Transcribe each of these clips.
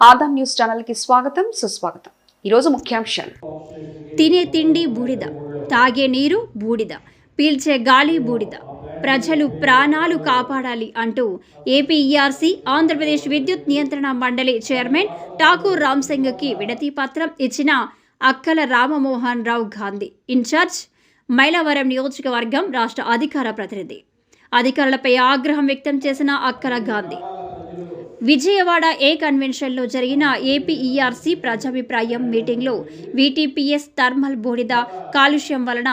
Adam news ఛానల్కి స్వాగతం సుస్వాగతం. ఈరోజు ముఖ్యాంశాలు. తినే తిండి బూడిద తాగే నీరు బూడిద పీల్చే గాలి బూడిద ప్రజలు ప్రాణాలు కాపాడాలి అంటూ ఏపీఈఆర్సీ ఆంధ్రప్రదేశ్ విద్యుత్ నియంత్రణ మండలి చైర్మన్ ఠాకూర్ రామ్సింగ్కి విడతి పత్రం ఇచ్చిన అక్కల రామమోహన్ రావు గాంధీ ఇన్ఛార్జ్ మైలవరం నియోజకవర్గం రాష్ట్ర అధికార ప్రతినిధి. అధికారులపై ఆగ్రహం వ్యక్తం చేసిన అక్కల గాంధీ విజయవాడ ఏ కన్వెన్షన్లో జరిగిన ఏపీఈఆర్సీ ప్రజాభిప్రాయం మీటింగ్లో వీటీపీఎస్ థర్మల్ బూడిద కాలుష్యం వలన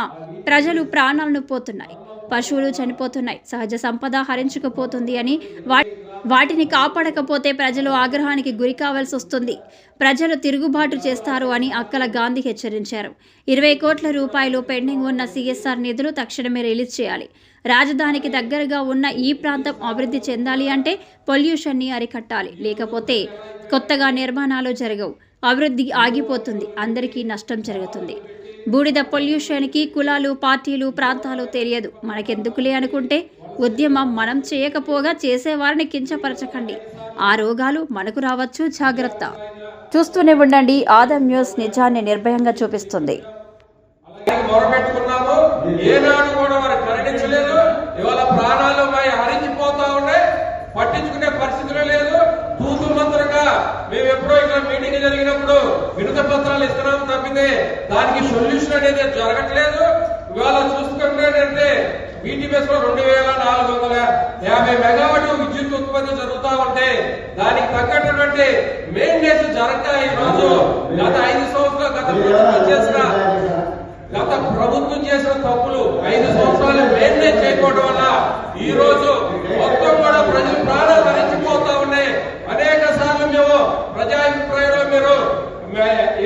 ప్రజలు ప్రాణాలను పోతున్నాయి. పశువులు చనిపోతున్నాయి. సహజ సంపద హరించుకుపోతుంది అని వా వాటిని కాపాడకపోతే ప్రజలు ఆగ్రహానికి గురి కావాల్సి వస్తుంది. ప్రజలు తిరుగుబాటు చేస్తారు అని అక్కల గాంధీ హెచ్చరించారు. ఇరవై కోట్ల రూపాయలు పెండింగ్ ఉన్న సిఎస్ఆర్ నిధులు తక్షణమే రిలీజ్ చేయాలి. రాజధానికి దగ్గరగా ఉన్న ఈ ప్రాంతం అభివృద్ధి చెందాలి అంటే పొల్యూషన్ని అరికట్టాలి. లేకపోతే కొత్తగా నిర్మాణాలు జరగవు. అభివృద్ధి ఆగిపోతుంది. అందరికీ నష్టం జరుగుతుంది. బూడిద పొల్యూషన్కి కులాలు పార్టీలు ప్రాంతాలు తెలియదు. మనకెందుకులే అనుకుంటే ఉద్యమం మనం చేయకపోగా చేసేవారిని కించపరచకండి. ఆ రోగాలు మనకు రావచ్చు. జాగ్రత్త. చూస్తూనే ఉండండి. ఆదం న్యూస్ నిజాన్ని నిర్భయంగా చూపిస్తుంది. ఇవాళ ప్రాణాలు మరి హరించిపోతా ఉన్నాయి పట్టించుకునే పరిస్థితులు లేదు. తూతు మంత్రంగా మేము ఎప్పుడో ఇక్కడ మీటింగ్ జరిగినప్పుడు వినత పత్రాలు ఇస్తున్నాం తప్పితే దానికి సొల్యూషన్ అనేది జరగట్లేదు. ఇవాళ చూసుకుంటే బీటీపీఎస్లో రెండు వేల నాలుగు వందల యాభై మెగావాట్ విద్యుత్ ఉత్పత్తి జరుగుతా ఉంటే దానికి తగ్గట్టుటువంటి మెయింటెనెన్స్ జరగక ఈ రోజు. గత ఐదు సంవత్సరాలు గత ప్రభుత్వం చేసిన గత ప్రభుత్వం చేసిన తప్పులు ఐదు ఈ రోజు మొత్తం కూడా ప్రజలు ప్రాణాలు హరించిపోతా ఉన్నాయి అనేక సార్లు మేము ప్రజాభిప్రాయంలో మీరు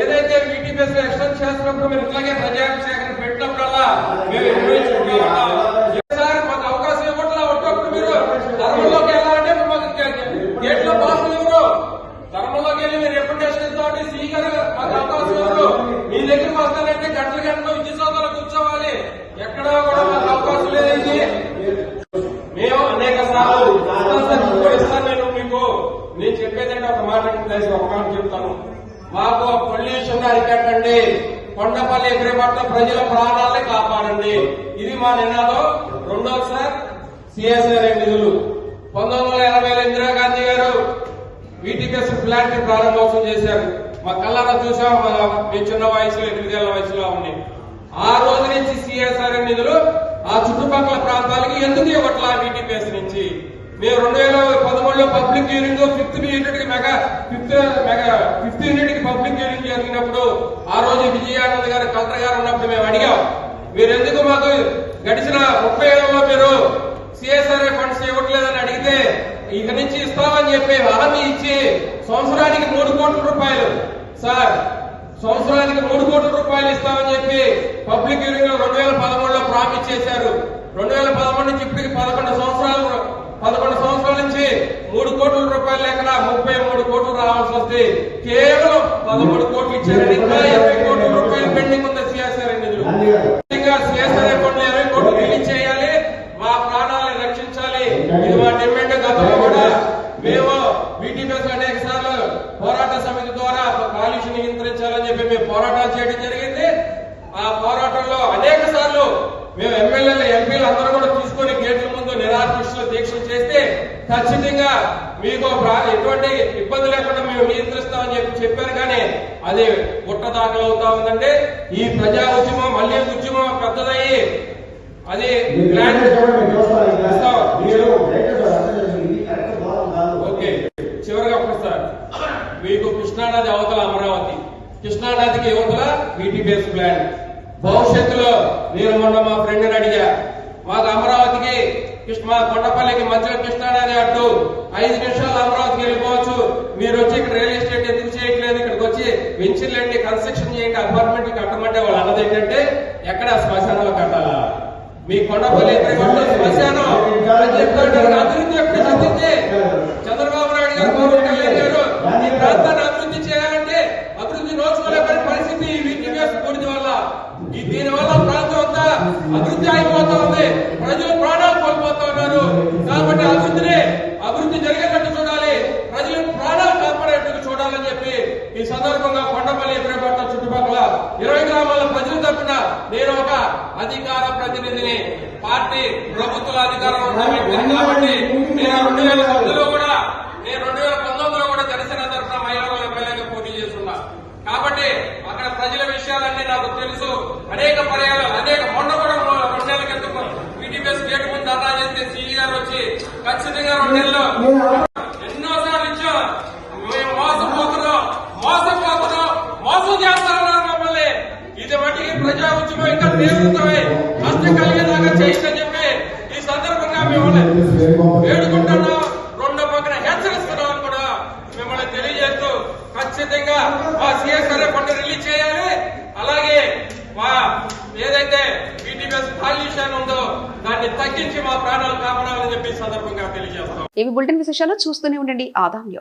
ఏదైతే వీటీపీఎస్ ఎక్స్టెండ్ చేస్తున్నప్పుడు మీరు ఇట్లాగే ప్రజాభిషేకరణ పెట్టినప్పుడల్లా మేము నిర్వహించుకుంటా ఉన్నాం సార్ మాకు అవకాశం ఇవ్వట్లా? ఒట్టప్పుడు మీరు ధర్మంలోకి వెళ్ళాలంటే మాకు గేట్లో పాసులు ఎవరు? ధర్మంలోకి వెళ్ళి మీరు రిప్రజెంటేషన్ ఇస్తామంటే సీ గారు మాకు అవకాశం ఎవరు మీ దగ్గరికి వస్తానంటే గంటల గంటలు విద్యుత్ సోదరులు కూర్చోవాలి ఎక్కడా కూడా మాకు అవకాశం లేదండి మేము ఇస్తాను నేను మీకు నేను చెప్పేదంటే ఒక మాట దయచేసి ఒక మాట చెప్తాను మాకు పొల్యూషన్ అరికట్టండి కొండపల్లి ఎగిరిపట్ల ప్రజల ప్రాణాలని కాపాడండి ఇది మా నినాదం రెండోది సార్ సిఎస్ఆర్ నిధులు పంతొమ్మిది వందల ఎనభైలో ఇందిరాగాంధీ గారు వీటికెస్ ప్లాంట్ ప్రారంభోత్సవం చేశారు మా కళ్ళారా చూసాం మా మీ చిన్న వయసులో ఎనిమిదేళ్ళ వయసులో ఉంది ఆ రోజు నుంచి సిఎస్ఆర్ నిధులు ఆ చుట్టుపక్కల ప్రాంతాలకి ఎందుకు ఇవ్వట్లా వీటీపీఎస్ నుంచి? మేము రెండు వేల పదమూడులో పబ్లిక్ యూనింగ్ ఫిఫ్త్ యూనిట్కి మెగా ఫిఫ్త్ మెగా ఫిఫ్త్ యూనిట్కి పబ్లిక్ యూనింగ్ జరిగినప్పుడు ఆ రోజు విజయానంద్ గారు కలెక్టర్ గారు ఉన్నప్పుడు మేము అడిగాం మీరు ఎందుకు మాకు గడిచిన ముప్పై ఏళ్ళలో మీరు సిఎస్ఆర్ ఫండ్స్ ఇవ్వట్లేదని అడిగితే ఇక నుంచి ఇస్తామని చెప్పి హామీ ఇచ్చి సంవత్సరానికి మూడు కోట్ల రూపాయలు. సార్ సంవత్సరానికి మూడు కోట్ల రూపాయలు ఇస్తామని చెప్పి పబ్లిక్ యూనింగ్లో రెండు వేల పదమూడులో ప్రామిస్ చేశారు. రెండు వేల పదమూడు నుంచి ఇప్పటికి పదకొండు సంవత్సరాలు పదకొండు సంవత్సరాల నుంచి మూడు కోట్ల రూపాయలు లేకుండా ముప్పై మూడు కోట్లు రావాల్సి వస్తే కేవలం పదమూడు కోట్లు ఇచ్చారని ఇంకా ఇరవై కోట్లు రూపాయలు పెండింగ్ ఉంది సిఎస్ఆర్ నిధులు ముఖ్యంగా సిఎస్ఆర్ అకౌంట్ ఇరవై కోట్లు రిలీజ్ చేయాలి మా ప్రాణాలను రక్షించాలి ఇది మా డిమాండ్ గతంలో కూడా మేము బీటీపీఎస్ అనేక సార్లు పోరాట సమితి ద్వారా కాలుష్యం నియంత్రించాలని చెప్పి మేము పోరాటాలు చేయడం జరిగింది ఆ పోరాటంలో అనేక సార్లు మేము ఎమ్మెల్యేలు ఎంపీలు అందరూ కూడా తీసుకొని గేట్ల ముందు నిరాశిస్తులు దీక్షలు చేస్తే ఖచ్చితంగా మీకు ఎటువంటి ఇబ్బంది లేకుండా మేము నియంత్రిస్తామని చెప్పి చెప్పారు కానీ అది పుట్టదాఖలు అవుతా ఉందండి ఈ ప్రజా ఉద్యమం మళ్ళీ ఉద్యమం పెద్దదయ్యి అది. ఓకే చివరిగా సార్ మీకు కృష్ణానది అవతల అమరావతి. కృష్ణానదికి యువతల బేస్ ప్లాన్. భవిష్యత్తులో నేను మొన్న మా ఫ్రెండ్ అడిగా మాకు అమరావతికి మా కొండపల్లికి మధ్యలో కృష్ణానది అడ్డు. ఐదు నిమిషాలు అమరావతికి వెళ్ళిపోవచ్చు. మీరు వచ్చి ఇక్కడ రియల్ ఎస్టేట్ ఎందుకు చేయట్లేదు? ఇక్కడికి వచ్చి వెంచర్లండి కన్స్ట్రక్షన్ చేయండి అపార్ట్మెంట్ కట్టమంటే వాళ్ళు అన్నది ఏంటంటే ఎక్కడ శ్మశానంలో కట్టాలా? మీ కొండపల్లి ఎదురుగొట్ట శ్మశానం. అని చెప్తాడు అభివృద్ధి అయిపోతా ఉంది. ప్రజలు ప్రాణాలు కోల్పోతా ఉన్నారు. కాబట్టి అభివృద్ధిని అభివృద్ధి జరిగేటట్టు చూడాలి. ప్రజలు ప్రాణాలు కాపాడేట్టు చూడాలని చెప్పి ఈ సందర్భంగా కొండపల్లి ఎదురపట్ల చుట్టుపక్కల ఇరవై గ్రామాల ప్రజలు తప్పిన నేను ఒక అధికార ప్రతినిధిని పార్టీ ప్రభుత్వ అధికారంలో కాబట్టి నేను రెండు వేల కూడా నేను రెండు వేల పంతొమ్మిదిలో కూడా జనసేన తరఫున మహిళలు ఎమ్మెల్యేగా పోటీ చేస్తున్నా. కాబట్టి అక్కడ ప్రజల విషయాలన్నీ నాకు తెలుసు. అనేక పర్యాలు అనేక మొన్న కూడా రెండు నెలల క్రితం పీటీపీఎస్ ధర్నా చేస్తే సీఈ గారు వచ్చి ఖచ్చితంగా రెండు నెలలు. ఎన్నోసార్లు ఇచ్చాం. మేము మోసపోతున్నాం మోసపోతున్నాం మోసం చేస్తారన్నారు మమ్మల్ని. ఇది మటుకి ప్రజా ఉద్యమం ఇంకా తీవ్రతమై నష్టం కలిగేదాకా చేయిందని చెప్పి ఈ సందర్భంగా మిమ్మల్ని వేడుకుంటున్నాం. రెండో పక్కన హెచ్చరిస్తున్నాం కూడా. మిమ్మల్ని తెలియజేస్తూ ఖచ్చితంగా మా సిఎస్ఆర్ ఫండ్ రిలీజ్ చేయాలి అలాగే మా ఏదైతే బీటీపీఎస్ పాల్యూషన్ ఉందో దాన్ని తగ్గించి మా ప్రాణాలు కాపాడాలని చెప్పి సందర్భంగా తెలియజేస్తాం. ఇవి బులెటిన్ విశేషాలు చూస్తూనే ఉండండి. ఆదాం